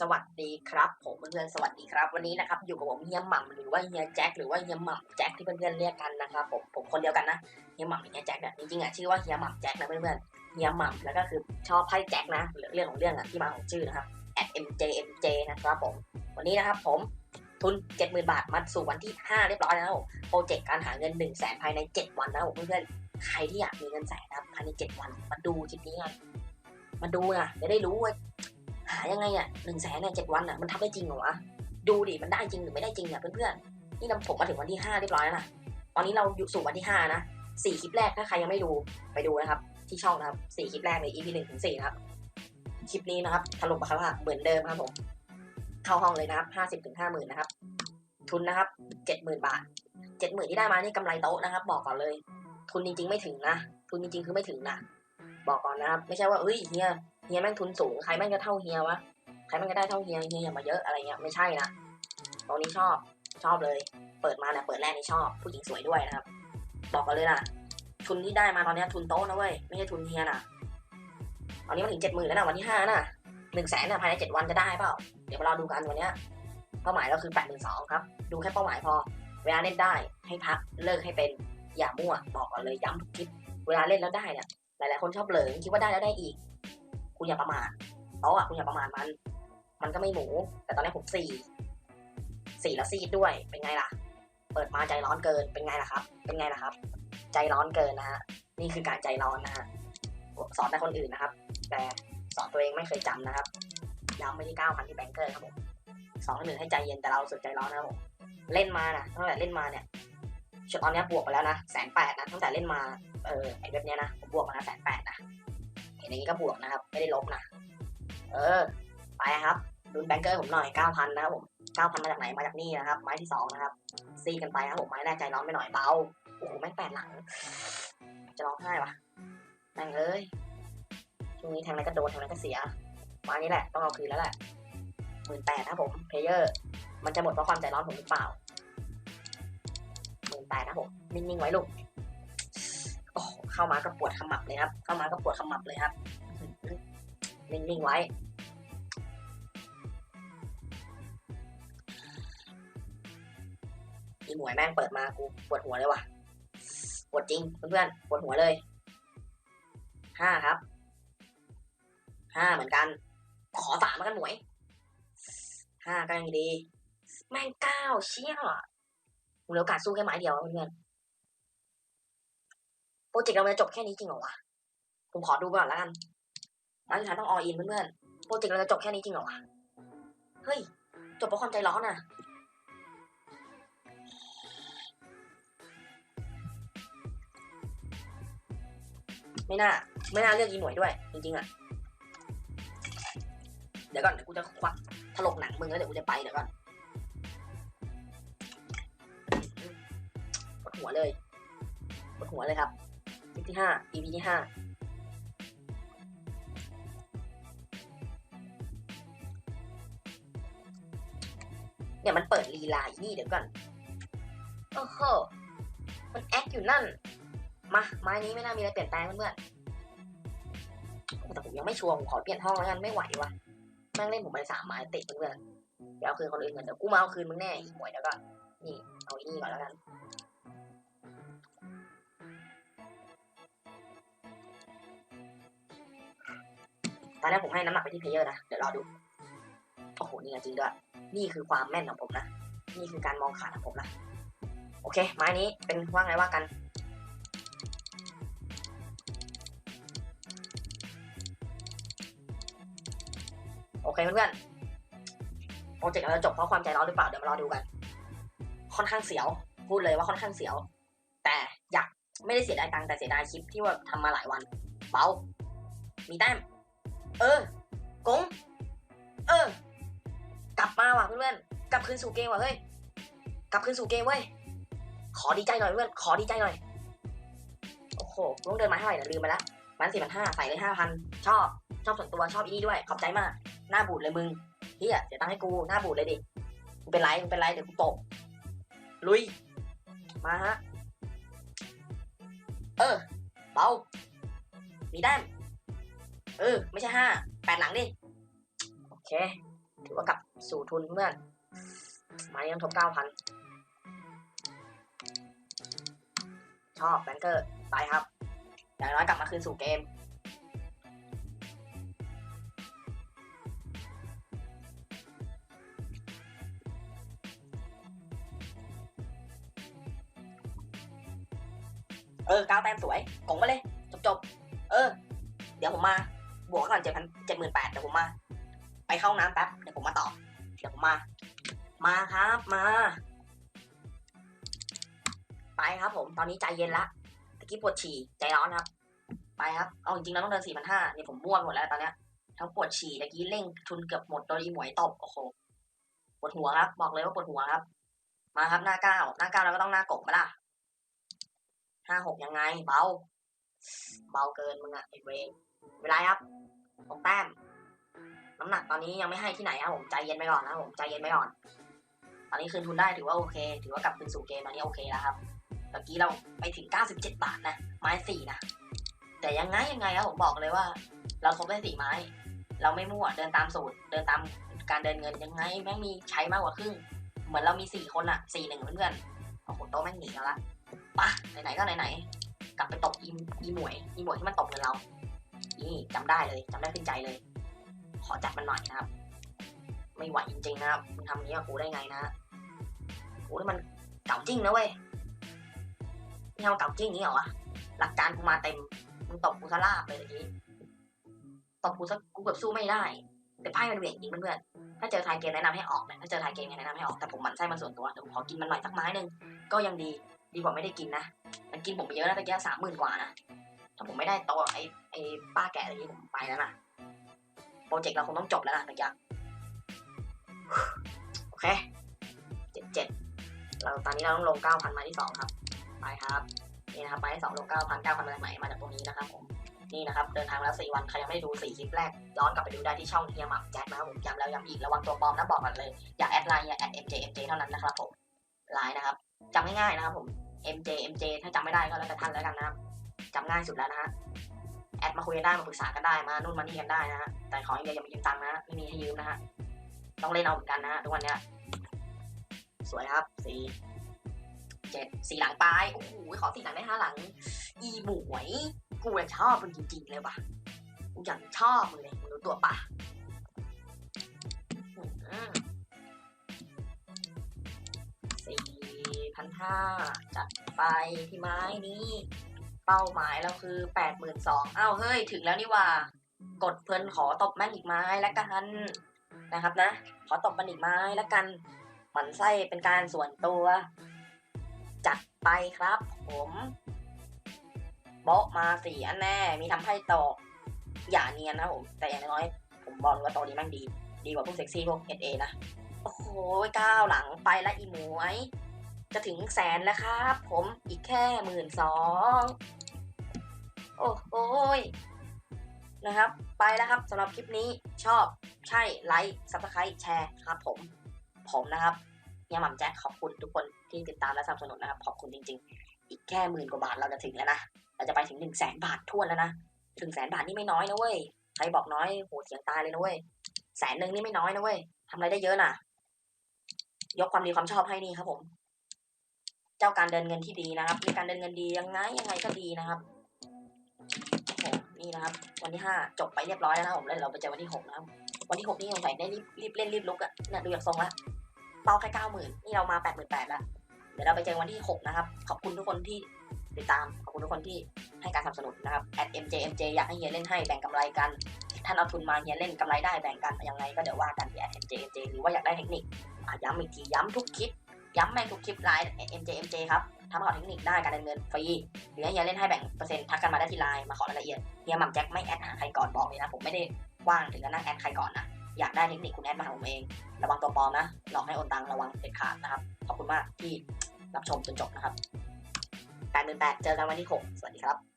สวัสดีครับผมเพื่อนๆสวัสดีครับ วันนี้นะครับอยู่กับผมเฮียหม่ำหรือว่าเฮียแจ็คหรือว่าเฮียหม่ำแจ็คที่เพื่อนๆเรียกกันนะครับผมผมคนเดียวกันนะเฮียหม่ำหรือเฮียแจ็คเนี่ยจริงๆอะชื่อว่าเฮียหม่ำแจ็คนะเพื่อนๆเฮียหม่ำแล้วก็คือชอบไพ่แจ็คนะเรื่องของเรื่องอะที่มาของชื่อนะครับ @mjmj นะครับผมวันนี้นะครับผมทุน 70,000 บาทมาสู่วันที่ 5 เรียบร้อยแล้วโปรเจกต์การหาเงิน 1 0 0 0 0แสนภายใน 7 วันนะครับเพื่อนๆใครที่อยากมีเงินแสนนะภายใน 7 วันมาดูคลิปนี้กันมาดูนะจะได้รู้ว่า หายังไงอะหนึ่งแสนเนี่ยเจ็ดวันอะมันทำได้จริงเหรอวะดูดิมันได้จริงหรือไม่ได้จริงเนี่ยเพื่อนๆนี่นำผมมาถึงวันที่ห้าเรียบร้อยแล้วนะตอนนี้เราอยู่สู่วันที่ห้านะสี่คลิปแรกถ้าใครยังไม่ดูไปดูนะครับ ที่ช่องนะครับสี่คลิปแรกเลย EP หนึ่งถึงสี่ครับคลิปนี้นะครับถล่มปะครับเหมือนเดิมครับผมเข้าห้องเลยนะครับห้าสิบถึงห้าหมื่นนะครับ ทุนนะครับเจ็ดหมื่นบาทเจ็ดหมื่นที่ได้มานี่กำไรโต๊ะนะครับ บอกก่อนเลย ทุนจริง ๆ ไม่ถึงนะทุนจริง ๆ คือไม่ถึงนะบอกก่อนนะครับ ไม่ใช่ว่าเอ้ยเฮีย เฮียแม่งทุนสูงใครแม่งจะเท่าเฮียวะใครแม่งจะได้เท่าเฮียเฮียอย่ามาเยอะอะไรเงี้ยไม่ใช่นะตรงนี้ชอบชอบเลย เปิดมาเนี่ยเปิดแรกนี่ชอบผู้หญิงสวยด้วยนะครับ บอกกันเลยนะทุนที่ได้มาตอนเนี้ยทุนโต๊ะนะเว้ยไม่ใช่ทุนเฮียนะตอนนี้มาถึงเจ็ดหมื่นแล้วนะวันที่ห้านะหนึ่งแสนนะภายในเจ็ดวันจะได้เปล่าเดี๋ยวเราดูกันวันเนี้ยเป้าหมายเราคือแปดหมื่นสองครับ ดูแค่เป้าหมายพอ เวลาเล่นได้ให้พักเลิกให้เป็นอย่ามั่วบอกก่อนเลยย้ำทุกคลิปเวลาเล่นแล้วได้เนี่ยหลาย ๆ คนชอบเหลิงคิดว่าได้แล้วได้อีก คุณอย่าประมาทโต๊ะอะคุณอย่าประมาทมัน มันก็ไม่หมู แต่ตอนนี้ผมสี่สี่แล้วซีดด้วยเป็นไงล่ะ เปิดมาใจร้อนเกินเป็นไงล่ะครับ เป็นไงล่ะครับ ใจร้อนเกินนะฮะนี่คือการใจร้อนนะฮะสอนแต่คนอื่นนะครับ แต่สอนตัวเองไม่เคยจำนะครับย้ำไปที่เก้าพันที่แบงเกอร์ครับผมสอนคนอื่นให้ใจเย็นแต่เราสุดใจร้อนนะครับผมเล่นมานะตั้งแต่เล่นมาเนี่ยช่วงตอนนี้บวกไปแล้วนะแสนแปดนะตั้งแต่เล่นมาเออไอเว็บเนี้ยนะผมบวกมาแล้วแสนแปดนะ อย่างนี้ก็บวกนะครับ ไม่ได้ลบนะ เออ ไปครับดุนแบงเกอร์ผมหน่อยเก้าพันนะครับผมเก้าพันมาจากไหนมาจากนี่นะครับ ไม้ที่สองนะครับซีกันไปครับผมไม้แรกใจร้อนไปหน่อยเบาโอ้โหแม่งแปดหลัง จะร้องไห้ปะแม่งเอ้ยช่วงนี้แทงอะไรก็โดนแทงอะไรก็เสียมานี้แหละต้องเอาคืนแล้วแหละหมื่นแปดนะผมเพลเยอร์ มันจะหมดเพราะความใจร้อนผมหรือเปล่าหมื่นแปดนะผมนิ่งๆไว้ลูก เข้ามาก็ปวดขมับเลยครับ เข้ามาก็ปวดขมับเลยครับนิ่งๆไว้อีหมวยแม่งเปิดมากูปวดหัวเลยว่ะปวดจริงเพื่อนๆปวดหัวเลยห้าครับห้าเหมือนกัน ขอสามกันหมวยห้าก็ยังดี แม่งเก้าเชี่ยมึงเหลือโอกาสสู้แค่ไม้เดียวเพื่อนๆ รเจกต์เราจะจบแค่นี้จริงเหรอวะ ผมขอดูก่อนแล้วกันไม้สุดท้ายต้องออินเพื่อนๆ โปรเจกต์เราจะจบแค่นี้จริงเหรอวะ เฮ้ย จบเพราะความใจร้อนอะ ไม่น่า ไม่น่าเลือกอีหมวยด้วย จริงๆอะ เดี๋ยวก่อนเดี๋ยวกูจะควักถลกหนังมึงแล้วเดี๋ยวกูจะไปเดี๋ยวก่อนปวดหัวเลยปวดหัวเลยครับ คลิปที่ห้า EP ที่ห้าเนี่ยมันเปิดลีลาอีนี่เดี๋ยวก่อน โอ้โห มันแอคอยู่นั่น มา ไม้นี้ไม่น่ามีอะไรเปลี่ยนแปลงเพื่อนๆแต่ผมยังไม่ชัวร์ผมขอเปลี่ยนห้องแล้วกันไม่ไหววะแม่งเล่นผมไปสามไม้ติดเพื่อนๆเดี๋ยวเอาคืนคนอื่นก่อนเดี๋ยวกูมาเอาคืนมึงแน่อีกหวยเดี๋ยวก่อนนี่เอาอีนี่ก่อนแล้วกัน อนนี้ผมให้น้ำหนักไปที่เพลเยอร์นะ เดี๋ยวรอดู โอ้โห นี่จริงด้วย นี่คือความแม่นของผมนะ นี่คือการมองขาดของผมนะ โอเค ไม้นี้เป็นว่าไงว่ากัน โอเคเพื่อนๆ โปรเจกต์เราจะจบเพราะความใจร้อนหรือเปล่า เดี๋ยวมารอดูกัน ค่อนข้างเสียว พูดเลยว่าค่อนข้างเสียว แต่อยากไม่ได้เสียดายตังค์แต่เสียดายคลิปที่ว่าทำมาหลายวัน เบา มีแต้ม เออกงเออ กลับมาว่ะเพื่อนๆกลับคืนสู่เกมว่ะเฮ้ยกลับคืนสู่เกมเว้ยขอดีใจหน่อยเพื่อนขอดีใจหน่อยโอ้โหลุงเดินมาเท่าไหร่นะลืมไปล้วมันสี่พันห้าใส่เลยห้าพันชอบชอบส่วนตัวชอบอีนี่ด้วยขอบใจมาก หน้าบูดเลยมึงเฮียเสียตังค์ให้กูหน้าบูดเลยดิกูเป็นไรกูเป็นไรเดี๋ยวกูตบลุยมาฮะเออเบามีแต้ม เออ ไม่ใช่ห้าแปดหลังดิ โอเค ถือว่ากลับสู่ทุนเพื่อนไม้ยังทบเก้าพันชอบแบงเกอร์ไปครับอย่างน้อยกลับมาคืนสู่เกม เออเก้าแต้มสวยกงไปเลย จบจบเออ เดี๋ยวผมมา บวกก่อนเจ็ดพันเจ็ดหมื่นแปดเดี๋ยวผมมา ไปเข้าน้ำแป๊บเดี๋ยวผมมาต่อ เดี๋ยวผมมา มาครับมา ไปครับผม ตอนนี้ใจเย็นละตะกี้ปวดฉี่ใจร้อนครับ ไปครับ เอาจริงๆแล้วต้องเดินสี่พันห้าเนี่ยผมม่วงหมดแล้วตอนเนี้ยทั้งปวดฉี่ตะกี้เร่งทุนเกือบหมดโดนอีหมวยตบโอ้โหปวดหัวครับ บอกเลยว่าปวดหัวครับ มาครับหน้าเก้าหน้าเก้าแล้วก็ต้องหน้ากบมาล่ะห้าหกยังไง เบา เบาเกินมึงอะไอ้เวร เวลาครับหกแต้ม น้ำหนักตอนนี้ยังไม่ให้ที่ไหนครับผมใจเย็นไปก่อนนะผมใจเย็นไปก่อน ตอนนี้คืนทุนได้ถือว่าโอเค ถือว่ากลับคืนสู่เกมตอนนี้โอเคแล้วครับเมื่อกี้เราไปถึง 97 บาทนะ ไม้สี่นะ แต่ยังไงยังไงครับผมบอกเลยว่า เราครบได้สี่ไม้ เราไม่มั่วเดินตามสูตร เดินตามการเดินเงินยังไงแม่งมีใช้มากกว่าครึ่ง เหมือนเรามีสี่คนอะสี่หนึ่งเพื่อนๆโอ้โหโต๊ะแม่งหนีแล้วละปะไหนๆก็ไหนๆกลับไปตบอีอีหมวยอีหมวยที่มันตบเงินเรา นี่จำได้เลยจำได้ขึ้นใจเลย ขอจัดมันหน่อยนะครับ ไม่ไหวจริงๆนะครับมึงทำอย่างนี้กับกูได้ไงนะโอ้ยมันเก่าจริงนะเว้ยนี่ทำเก่าจริงงนี้เหรอวะหลักการกูมาเต็มมึงตบกูซะลาบเลยเมื่อกี้ตบกูซะกูแบบสู้ไม่ได้ แต่ไพ่มันเหวี่ยงจริงเพื่อนๆถ้าเจอทายเกมแนะนำให้ออกนะถ้าเจอทายเกมแนะนำให้ออกแต่ผมมันไส้มันส่วนตัวเดี๋ยวผมขอกินมันหน่อยสักไม้หนึ่งก็ยังดีดีกว่าไม่ได้กินนะ มันกินผมไปเยอะนะตะกี้สามหมื่นกว่านะ ถ้าผมไม่ได้โตะไอ้ไอ้ป้าแก่อะไรนี้ผมไปแล้วนะโปรเจกต์เราคงต้องจบแล้วนะตะกี้โอเคเจ็ดเจ็ดเราตอนนี้เราต้องลงเก้าพันมาที่สองครับ ไปครับนี่นะครับไปที่สองลงเก้าพันเก้าพันมาจากไหนมาจากตรงนี้นะครับผมนี่นะครับเดินทางมาแล้วสี่วันใครยังไม่ได้ดูสี่คลิปแรกย้อนกลับไปดูได้ที่ช่องเฮียหมักแจ็คนะครับผมย้ำแล้วย้ำอีกระวังตัวปลอมนะบอกกันเลย อย่าแอดไลน์อย่าแอด MJ MJ เท่านั้นนะครับผมไลน์นะครับจำง่ายๆนะครับผม MJ MJ ถ้าจำไม่ได้ก็แล้วแต่ท่านแล้วกันนะครับ จำง่ายสุดแล้วนะฮะแอดมาคุยกันได้มาปรึกษากันได้มานู่นมานี่กันได้นะฮะแต่ขออย่างเดียวอย่ามายืมตังค์นะไม่มีให้ยืมนะฮะต้องเล่นเอาเหมือนกันนะฮะทุกวันเนี้ยสวยครับสี่เจ็ดสี่หลังปลายโอ้โหขอสี่หลังได้ห้าหลัง อีหมวยกูยังชอบมึงจริงๆเลยว่ะกูยังชอบมึงเลยมึงรู้ตัวปะสี่พันห้าจัดไปที่ไม้นี้ เป้าหมายเราคือแปดหมื่นสองอ้าวเฮ้ย ถึงแล้วนี่หว่า กดเพลินขอตบแม่นอีกไม้แล้วกันนะครับนะ ขอตบมันอีกไม้แล้วกันหมันไส้เป็นการส่วนตัว จัดไปครับ ผมโบ๊ะมาสี่อันแน่ มีทำให้ตกอย่าเนียนนะผม แต่อย่างน้อย ผมบอกเลยว่าตัวนี้แมันดี ดีกว่าพวกเซ็กซี่พวกเอเอนะ โอ้โหก้าวหลังไปละอีหมวยจะถึงแสนแล้วครับ ผมอีกแค่หมื่นสอง โอ้โหยนะครับ ไปแล้วครับสำหรับคลิปนี้ชอบใช่ไลค์ซับสไครต์แชร์ครับผม ผมนะครับเฮียหม่ำแจ็คขอบคุณทุกคนที่ติดตามและสนับสนุนนะครับ ขอบคุณจริง ๆ อีกแค่หมื่นกว่าบาทเราจะถึงแล้วนะเราจะไปถึงหนึ่งแสนบาททวนแล้วนะถึงแสนบาทนี่ไม่น้อยนะเว้ยใครบอกน้อยโหเสียงตายเลยนะเว้ยแสนหนึ่งนี่ไม่น้อยนะเว้ยทำอะไรได้เยอะน่ะ ยกความดีความชอบให้นี่ครับผม เจ้าการเดินเงินที่ดีนะครับมีการเดินเงินดียังไงยังไงก็ดีนะครับ นี่นะครับ วันที่ห้าจบไปเรียบร้อยแล้วนะผมแล้วเราไปเจอวันที่หกนะครับวันที่หกนี่สงสัยได้รีบรีบเล่นรีบลุกอะเนี่ยดูจากทรงละเป้าแค่เก้าหมื่นนี่เรามาแปดหมื่นแปดล้วเดี๋ยวเราไปเจอวันที่หกนะครับขอบคุณทุกคนที่ติดตามขอบคุณทุกคนที่ให้การสนับสนุนนะครับ at mjmj อยากให้เฮียเล่นให้แบ่งกำไรกันท่านเอาทุนมาเฮียเล่นกำไรได้แบ่งกันยังไงก็เดี๋ยวว่ากันที่ at mjmj หรือว่าอยากได้เทคนิคอย้ำอีกทีย้ำทุกคลิปย้ำแม่งทุกคลิปไลน์ mjmj ครับ ทำขอเทคนิคได้การดำเนินฟรีหรือให้เฮียเล่นให้แบ่งเปอร์เซ็นต์ทักกันมาได้ที่ไลน์มาขอรายละเอียดเฮียหม่ำแจ็คไม่แอดหาใครก่อนบอกเลยนะ ผมไม่ได้ว่างถึงกับนั่งแอดใครก่อนนะอยากได้เทคนิคคุณแอดมาหาผมเอง ระวังตัวปลอมนะหลอกให้โอนตังค์ระวังเด็ดขาดนะครับขอบคุณมากที่รับชมจนจบนะครับการเดินแปดเจอกันวันที่6สวัสดีครับ